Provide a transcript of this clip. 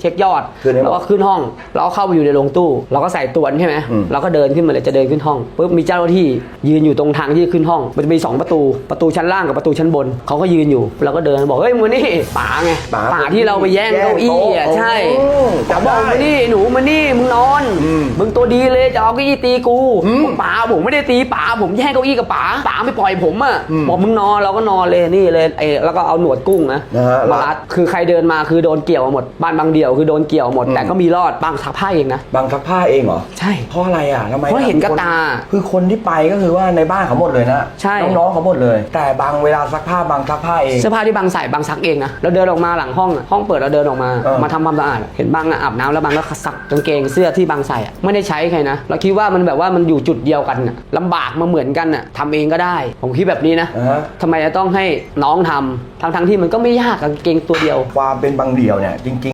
เช็คยอดคือในแล้วก็ขึ้นห้อง เราก็เข้าไปอยู่ในโรงตู้ เราก็ใส่ตรวนใช่ไหมอืม เราก็เดินขึ้นมาเลยจะเดินขึ้นห้องปุ๊บมีเจ้าหน้าที่ยืนอยู่ตรงทางที่ขึ้นห้อง มันจะมีสองประตูประตูชั้นล่างกับประตูชั้นบนเขาก็ยืนอยู่เราก็เดินบอกเฮ้ยมึงนี่ป๋าไงป๋าป๋าที่เราไปแย่งแย่งเก้าอี้อะโต๊ะใช่โอ้ป๋าจำบอกได้มานี่หนูมานี่มึงนอนอืมมึงตัวดีเลยจะเอาเก้าอี้ตีกูอืมบอกป๋าผมไม่ได้ตีป๋าผมแย่งเก้าอี้กับป๋าป๋าไม่ปล่อยผมอะอืมบอกมึงนอนเราก็นอนเลยนี่เลยไอ้แล้วก็เอาหนวดกุ้งนะ นะฮะ มารัดคือใครเดินมาคือโดนเกี่ยวหมดบ้านบางเดี่ยวคือโดนเกี่ยวหมดอืมแต่ก็มีรอดบางซักผ้าเองนะบางซักผ้าเองเหรอใช่ เพราะอะไรอะทำไมเพราะเห็นกับตา คือคนที่ไปก็คือว่าในบ้านเขาหมดเลยนะใช่ น้องๆเขาหมดเลย แต่บางเวลาซักผ้าบางซักผ้าเอง เสื้อผ้าที่บางใส่บางซักเองนะเราเดินออกมาหลังห้องอะห้องเปิดเราเดินออกมา เออ มาทำความสะอาดเห็นบางอะอาบน้ำแล้วบางก็ซักกางเกงเสื้อที่บางใส่อะไม่ได้ใช้ใครนะเราคิดว่ามันแบบว่ามันอยู่จุดเดียวกันอะลำบากมาเหมือนกันอะทำเองก็ได้ ผมคิดแบบนี้นะ อ่าฮะ ทำไมจะต้องให้น้องทำทั้งทั้งๆที่มันก็ไม่ยากกางเกงตัวเดียว ความเป็นบางเดี่ยวเนี่ยจริง